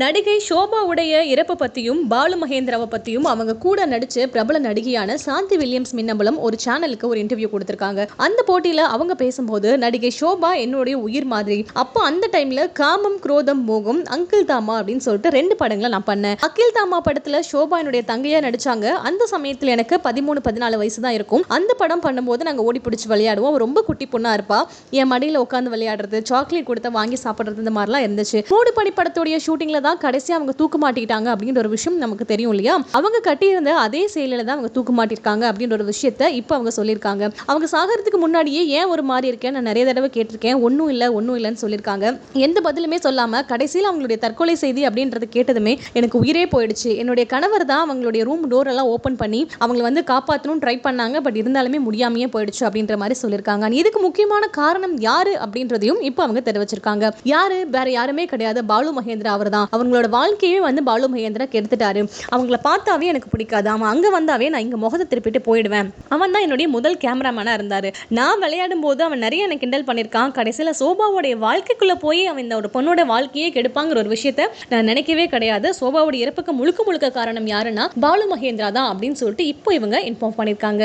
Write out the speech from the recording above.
நடிகை ஷோபாவுடைய இறப்பு பற்றியும் பாலு மகேந்திராவை பற்றியும் அவங்க கூட நடிச்ச பிரபல நடிகையான சாந்தி வில்லியம்ஸ் மின்னம்பலம் ஒரு சேனலுக்கு ஒரு இன்டர்வியூ கொடுத்திருக்காங்க. அந்த போட்டியில் அவங்க பேசும்போது நடிகை ஷோபா என்னுடைய உயிர் மாதிரி. அப்போ அந்த டைம்ல காமம் குரோதம் மோகம் அங்கிள் தாமா அப்படின்னு சொல்லிட்டு ரெண்டு படங்களை நான் பண்ணேன். அகில் தாமா படத்துல ஷோபா என்னுடைய தங்கையா நடிச்சாங்க. அந்த சமயத்தில் எனக்கு பதிமூணு பதினாலு வயசு தான் இருக்கும். அந்த படம் பண்ணும்போது நாங்கள் ஓடி பிடிச்சி விளையாடுவோம். ரொம்ப குட்டி பொண்ணாக இருப்பா. என் மடியில் உட்காந்து விளையாடுறது சாக்லேட் கொடுத்து வாங்கி சாப்பிட்றது இந்த மாதிரிலாம் இருந்துச்சு. மூடு படி படத்துடைய ஷூட்டிங்கில் தான் கடைசியாக அவங்க தூக்கு மாட்டிக்கிட்டாங்க அப்படின்ற ஒரு விஷயம் நமக்கு தெரியும் இல்லையா? அவங்க கட்டியிருந்த அதே செயலில் தான் அவங்க தூக்கு மாட்டிருக்காங்க அப்படின்ற ஒரு விஷயத்த இப்போ அவங்க சொல்லியிருக்காங்க. அவங்க சாகிறதுக்கு முன்னாடியே ஏன் ஒரு மாதிரி இருக்கேன்? நான் நிறைய தடவை கேட்டிருக்கேன். ஒன்றும் இல்லை ஒன்றும் இல்லைன்னு சொல்லியிருக்காங்க. எந்த பதிலுமே சொல்லாமல் கடைசியில் அவங்களுடைய தற்கொலை செய்தி அப்படின்றது கேட்டதுமே எனக்கு உயிரே போயிடுச்சு. என்னுடைய கணவர் தான் அவங்களுடைய ரூம் டோர் எல்லாம் ஓப்பன் பண்ணி அவங்களை வந்து காப்பாற்றணும் ட்ரை பண்ணாங்க. பட் இருந்தாலுமே முடியாமையே போயிடுச்சு அப்படின்ற மாதிரி சொல்லியிருக்காங்க. இதுக்கு முக்கியமான காரணம் யாரு அப்படின்றதையும் இப்போ அவங்க தெரிவிச்சிருக்காங்க. யாரு? வேற யாருமே கிடையாது. பாலு மகேந்திரா அவர் தான் அவங்களோட வாழ்க்கையே வந்து பாலு மகேந்திரா கெடுத்துட்டாரு. அவங்கள பார்த்தாவே எனக்கு பிடிக்காது. அவன் அங்கே வந்தாவே நான் இங்கே முகத்தை திருப்பிட்டு போயிடுவேன். அவன் தான் என்னுடைய முதல் கேமராமேனாக இருந்தார். நான் விளையாடும் போது அவன் நிறைய எனக்கு கிண்டல் பண்ணியிருக்கான். கடைசியில் சோபாவுடைய வாழ்க்கைக்குள்ளே போய் அவன் இந்த ஒரு பொண்ணோட வாழ்க்கையே கெடுப்பாங்கிற ஒரு விஷயத்த நான் நினைக்கவே கிடையாது. சோபாவுடைய இறப்புக்கு முழுக்க முழுக்க காரணம் யாருன்னா பாலு மகேந்திரா தான் அப்படின்னு சொல்லிட்டு இப்போ இவங்க இன்ஃபார்ம் பண்ணியிருக்காங்க.